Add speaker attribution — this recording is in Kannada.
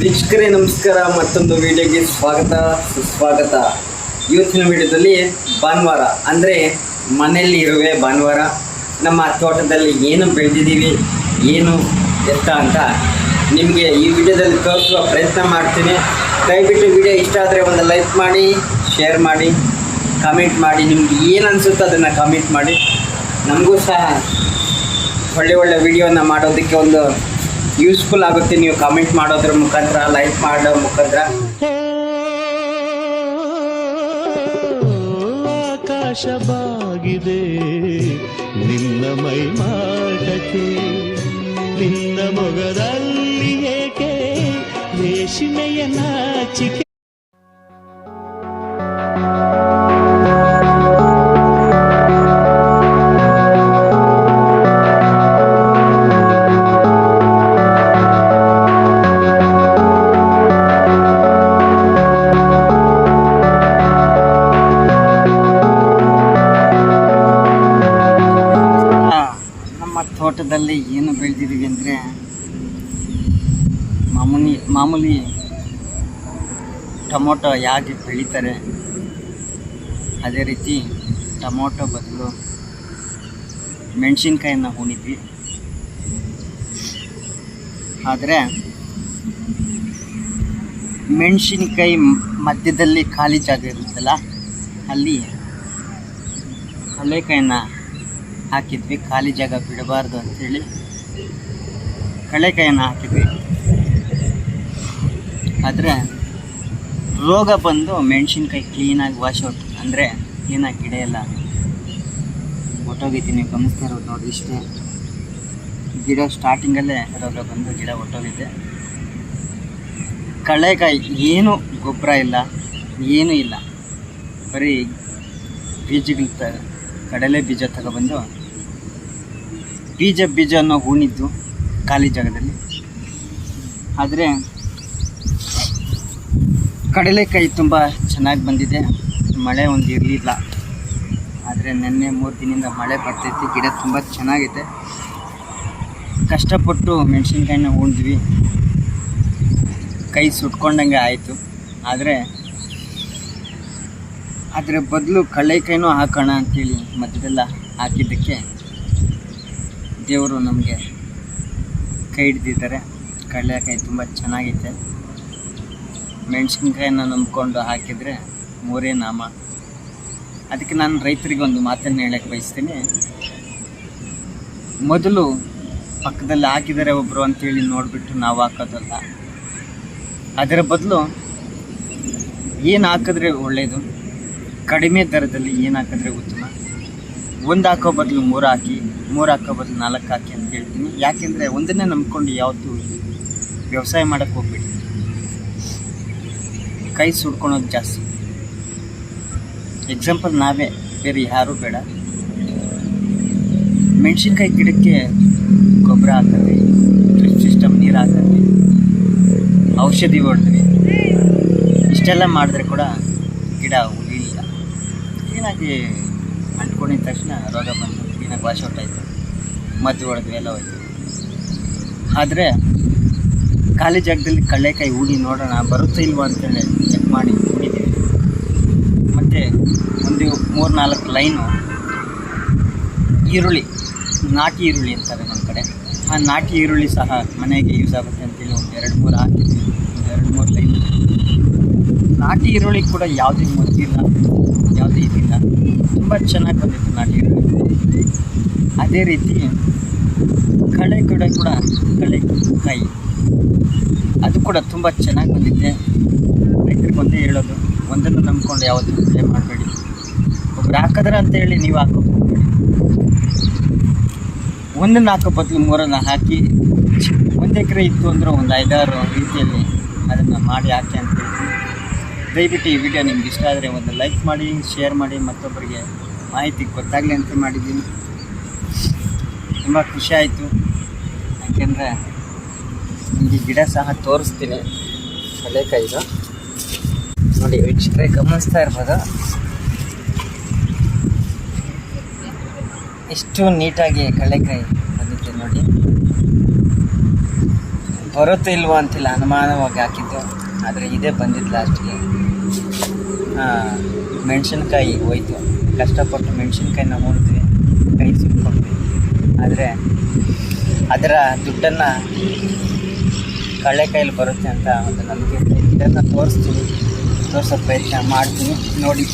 Speaker 1: ವೀಕ್ಷಕರೇ, ನಮಸ್ಕಾರ. ಮತ್ತೊಂದು ವಿಡಿಯೋಗೆ ಸ್ವಾಗತ. ಸುಸ್ವಾಗತ. ಇವತ್ತಿನ ವಿಡಿಯೋದಲ್ಲಿ ಭಾನುವಾರ, ಅಂದರೆ ಮನೆಯಲ್ಲಿ ಇರುವೆ ಭಾನುವಾರ. ನಮ್ಮ ತೋಟದಲ್ಲಿ ಏನು ಬೆಳೆದಿದ್ದೀವಿ, ಏನು ಎತ್ತ ಅಂತ ನಿಮಗೆ ಈ ವಿಡಿಯೋದಲ್ಲಿ ತೋರಿಸುವ ಪ್ರಯತ್ನ ಮಾಡ್ತೀನಿ. ದಯವಿಟ್ಟು ವಿಡಿಯೋ ಇಷ್ಟ ಆದರೆ ಒಂದು ಲೈಕ್ ಮಾಡಿ, ಶೇರ್ ಮಾಡಿ, ಕಾಮೆಂಟ್ ಮಾಡಿ. ನಿಮ್ಗೆ ಏನು ಅನಿಸುತ್ತೋ ಅದನ್ನು ಕಾಮೆಂಟ್ ಮಾಡಿ. ನಮಗೂ ಸಹ ಒಳ್ಳೆ ಒಳ್ಳೆ ವಿಡಿಯೋನ ಮಾಡೋದಕ್ಕೆ ಒಂದು ಯೂಸ್ಫುಲ್ ಆಗುತ್ತೆ. ನೀವು ಕಾಮೆಂಟ್ ಮಾಡೋದ್ರ ಮುಖಾಂತರ ಲೈಕ್ ಮಾಡೋ ಮುಖಾಂತರ.
Speaker 2: ಆಕಾಶವಾಗಿದೆ. ನಿನ್ನ ಮೈ ಮಾಡಕ್ಕೆ ನಿನ್ನ ಮೊಗದಲ್ಲಿ ಏಕೆ, ರೇಷ್ಮೆಯ ನಾಚಿಕೆ
Speaker 1: ತೋಟದಲ್ಲಿ ಏನು ಬೆಳೆದಿದ್ದೀವಿ ಅಂದರೆ ಮಾಮೂಲಿ ಮಾಮೂಲಿ ಟೊಮೊಟೊ ಹೇಗೆ ಬೆಳೀತಾರೆ? ಅದೇ ರೀತಿ ಟೊಮೊಟೊ ಬದಲು ಮೆಣಸಿನ್ಕಾಯನ್ನು ಹೂಣಿದ್ವಿ. ಆದರೆ ಮೆಣಸಿನ್ಕಾಯಿ ಮಧ್ಯದಲ್ಲಿ ಖಾಲಿ ಜಾಗ ಇರುತ್ತಲ್ಲ, ಅಲ್ಲಿ ಕಳೆಕಾಯಿನ ಹಾಕಿದ್ವಿ. ಖಾಲಿ ಜಾಗ ಬಿಡಬಾರ್ದು ಅಂಥೇಳಿ ಕಳೆಕಾಯನ್ನು ಹಾಕಿದ್ವಿ. ಆದರೆ ರೋಗ ಬಂದು ಮೆಣಸಿನ್ಕಾಯಿ ಕ್ಲೀನಾಗಿ ವಾಶ್ ಔಟ್ ಅಂದರೆ ಕ್ಲೀನಾಗಿ ಗಿಡ ಎಲ್ಲ ಒಟ್ಟೋಗಿದ್ದೀನಿ, ಗಮನಿಸ್ತಾ ಇರೋದು ನೋಡಿ ಇಷ್ಟೇ. ಗಿಡ ಸ್ಟಾರ್ಟಿಂಗಲ್ಲೇ ರೋಗ ಬಂದು ಗಿಡ ಒಟ್ಟೋಗಿದೆ. ಕಳೆಕಾಯಿ ಏನು ಗೊಬ್ಬರ ಇಲ್ಲ, ಏನೂ ಇಲ್ಲ. ಬರೀ ಬೀಜಗಳ ಕಡಲೆ ಬೀಜ ತಗೊಬಂದು ಬೀಜ ಬೀಜವನ್ನು ಹೂಣಿದ್ದು ಖಾಲಿ ಜಾಗದಲ್ಲಿ. ಆದರೆ ಕಡಲೆಕಾಯಿ ತುಂಬ ಚೆನ್ನಾಗಿ ಬಂದಿದೆ. ಮಳೆ ಒಂದು ಇರಲಿಲ್ಲ. ಆದರೆ ನಿನ್ನೆ ಮೂರು ದಿನದಿಂದ ಮಳೆ ಬರ್ತೈತಿ, ಗಿಡ ತುಂಬ ಚೆನ್ನಾಗಿದೆ ಕಷ್ಟಪಟ್ಟು ಮೆಣಸಿನ್ಕಾಯಿನ ಉಂಡ್ವಿ ಕೈ ಸುಟ್ಕೊಂಡಂಗೆ ಆಯಿತು. ಆದರೆ ಅದರ ಬದಲು ಕಳ್ಳೆಕಾಯಿನೂ ಹಾಕೋಣ ಅಂತೇಳಿ ಮಧ್ಯದೆಲ್ಲ ಹಾಕಿದ್ದಕ್ಕೆ ದೇವರು ನಮಗೆ ಕೈ ಹಿಡ್ದಿದ್ದಾರೆ. ಕಡಲೆಕಾಯಿ ತುಂಬ ಚೆನ್ನಾಗೈತೆ. ಮೆಣಸಿನ್ಕಾಯನ್ನ ನಂಬ್ಕೊಂಡು ಹಾಕಿದರೆ ಮೂರೇ ನಾಮ. ಅದಕ್ಕೆ ನಾನು ರೈತರಿಗೆ ಒಂದು ಮಾತನ್ನು ಹೇಳಕ್ಕೆ ಬಯಸ್ತೀನಿ. ಮೊದಲು ಪಕ್ಕದಲ್ಲಿ ಹಾಕಿದ್ದಾರೆ ಒಬ್ಬರು ಅಂತೇಳಿ ನೋಡಿಬಿಟ್ಟು ನಾವು ಹಾಕೋದಲ್ಲ. ಅದರ ಬದಲು ಏನು ಹಾಕಿದ್ರೆ ಒಳ್ಳೆಯದು ಕಡಿಮೆ ದರದಲ್ಲಿ ಏನು ಹಾಕಿದ್ರೆ ಉತ್ತಮ ಒಂದು ಹಾಕೋ ಬದಲು ಮೂರು ಹಾಕಿ, ಮೂರು ಹಾಕೋ ಬದಲು ನಾಲ್ಕು ಹಾಕಿ ಅಂತ ಹೇಳ್ತೀನಿ. ಯಾಕೆಂದರೆ ಒಂದನ್ನೇ ನಂಬ್ಕೊಂಡು ಯಾವತ್ತೂ ವ್ಯವಸಾಯ ಮಾಡೋಕ್ಕೆ ಹೋಗ್ಬೇಡಿ. ಕೈ ಸುಡ್ಕೊಳೋದು ಜಾಸ್ತಿ. ಎಕ್ಸಾಂಪಲ್ ನಾವೇ, ಬೇರೆ ಯಾರೂ ಬೇಡ. ಮೆಣಸಿನ್ಕಾಯಿ ಗಿಡಕ್ಕೆ ಗೊಬ್ಬರ ಹಾಕಿದ್ವಿ ಡ್ರಿಪ್ ಸಿಸ್ಟಮ್ ನೀರು ಹಾಕಿದ್ವಿ ಔಷಧಿ ಹೊಡೆದ್ವಿ ಇಷ್ಟೆಲ್ಲ ಮಾಡಿದ್ರೆ ಕೂಡ ಗಿಡ ಉಳಿಲಿಲ್ಲ. ಕ್ಲೀನಾಗಿ ಅಂಟ್ಕೊಂಡಿದ್ದ ತಕ್ಷಣ ರೋಗ ಬಂದು ಕ್ಲೀನಾಗಿ ವಾಶ್ ಔಟ್ ಆಯಿತು ಮದ್ದು ಹೊಡೆದ್ವಿ ಎಲ್ಲ ಹೋಯ್ತು. ಆದರೆ ಖಾಲಿ ಜಾಗದಲ್ಲಿ ಕಳ್ಳೆಕಾಯಿ ಹೂಡಿ ನೋಡೋಣ ಬರುತ್ತೋ ಇಲ್ವೋ ಅಂತೇಳಿ ಚೆಕ್ ಮಾಡಿ ಹೂಡಿದ್ದೀವಿ ಮತ್ತು ಒಂದು ಮೂರು ನಾಲ್ಕು ಲೈನು ಈರುಳ್ಳಿ, ನಾಟಿ ಈರುಳ್ಳಿ ಅಂತಾರೆ ನಮ್ಮ ಕಡೆ. ಆ ನಾಟಿ ಈರುಳ್ಳಿ ಸಹ ಮನೆಗೆ ಯೂಸ್ ಆಗುತ್ತೆ ಅಂತೇಳಿ ಒಂದು ಎರಡು ಮೂರು ಹಾಕಿದ್ವಿ ಒಂದು ಎರಡು ಮೂರು ಲೈನ್. ನಾಟಿ ಈರುಳ್ಳಿ ಕೂಡ ಯಾವುದೇ ಮದ್ದಿಲ್ಲ ಯಾವುದೇ ಇದಿಲ್ಲ. ತುಂಬ ಚೆನ್ನಾಗಿ ಬಂದಿತ್ತು ನಾಟಿ ಈರುಳ್ಳಿ. ಅದೇ ರೀತಿ ಕಳೆ ಕೂಡ ಕೂಡ ಕಳೆ ಕಾಯಿ ಅದು ಕೂಡ ತುಂಬ ಚೆನ್ನಾಗಿ ಬಂದಿದೆ ರೈತರಿಗೆ ಒಂದೇ ಹೇಳೋದು, ಒಂದನ್ನು ನಂಬ್ಕೊಂಡು ಯಾವತ್ತೂ ಬೆಳೆ ಮಾಡಬೇಡಿ. ಒಬ್ರು ಹಾಕಿದ್ರೆ ಅಂತೇಳಿ ನೀವು ಹಾಕೋಕೆ ಹೋಗ್ಬೇಡಿ ಒಂದನ್ನು ಹಾಕೋ ಬದಲು ಮೂರನ್ನು ಹಾಕಿ, ಒಂದು ಎಕರೆ ಇತ್ತು ಅಂದ್ರೆ ಒಂದು ಐದಾರು ರೀತಿಯಲ್ಲಿ ಅದನ್ನು ಮಾಡಿ ಹಾಕಿ ಅಂತ ದಯವಿಟ್ಟು ಈ ವಿಡಿಯೋ ನಿಮ್ಗೆ ಇಷ್ಟ ಆದರೆ ಒಂದು ಲೈಕ್ ಮಾಡಿ, ಶೇರ್ ಮಾಡಿ, ಮತ್ತೊಬ್ಬರಿಗೆ ಮಾಹಿತಿ ಗೊತ್ತಾಗಲಿ ಅಂತ ಮಾಡಿದ್ದೀನಿ. ತುಂಬ ಖುಷಿ ಆಯಿತು. ಯಾಕೆಂದರೆ ನಿಮಗೆ ಗಿಡ ಸಹ ತೋರಿಸ್ತೀನಿ. ಕಡಲೆಕಾಯಿದು ನೋಡಿ, ವೀಕ್ಷಕರೇ, ಗಮನಿಸ್ತಾ ಇರ್ಬೋದು? ಎಷ್ಟು ನೀಟಾಗಿ ಕಡಲೆಕಾಯಿ ಬಂದಿದೆ ನೋಡಿ. ಬರುತ್ತೋ ಇಲ್ವೋ ಅಂತಿಲ್ಲ, ಅನುಮಾನವಾಗಿ ಹಾಕಿದ್ದು. ಆದರೆ ಇದೇ ಬಂದಿದ್ದು ಲಾಸ್ಟ್ಗೆ ಮೆಣಸಿನ್ಕಾಯಿ ಹೋಯ್ತು. ಕಷ್ಟಪಟ್ಟು ಮೆಣಸಿನ್ಕಾಯಿನ ಹೋದ್ವಿ ಕೈ ಸುಟ್ಕೊಂಡ್ವಿ. ಆದರೆ ಅದರ ದುಡ್ಡನ್ನು ಕಳ್ಳೆಕಾಯಲ್ಲಿ ಬರುತ್ತೆ ಅಂತ ಒಂದು ನಂಬಿಕೆ ಇದೆ. ಇದನ್ನು ತೋರಿಸ್ತೀನಿ ತೋರಿಸೋ ಪ್ರಯತ್ನ ಮಾಡ್ತೀನಿ ನೋಡಿ.